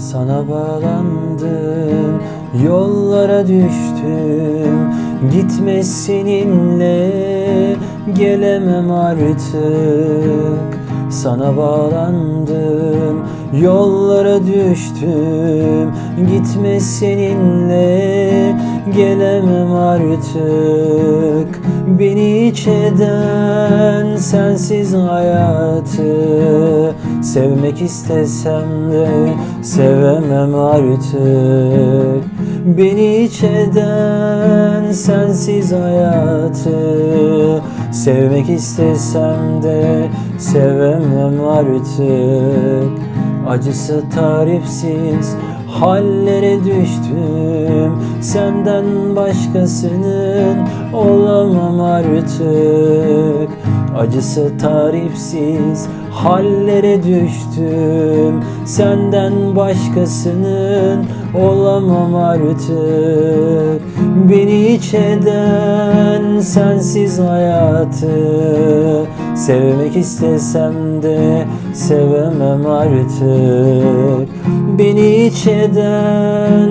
Sana bağlandım, yollara düştüm. Gitme seninle, gelemem artık. Sana bağlandım, yollara düştüm. Gitme seninle, gelemem artık. Beni hiç eden sensiz hayatı Sevmek istesem de sevemem artık. Beni hiç eden sensiz hayatı. Sevmek istesem de sevemem artık. Acısı tarifsiz hallere düştüm. Senden başkasının olamam artık Acısı tarifsiz hallere düştüm. Senden başkasının olamam artık. Beni hiç eden sensiz hayatı. Sevmek istesem de sevemem artık. Beni hiç eden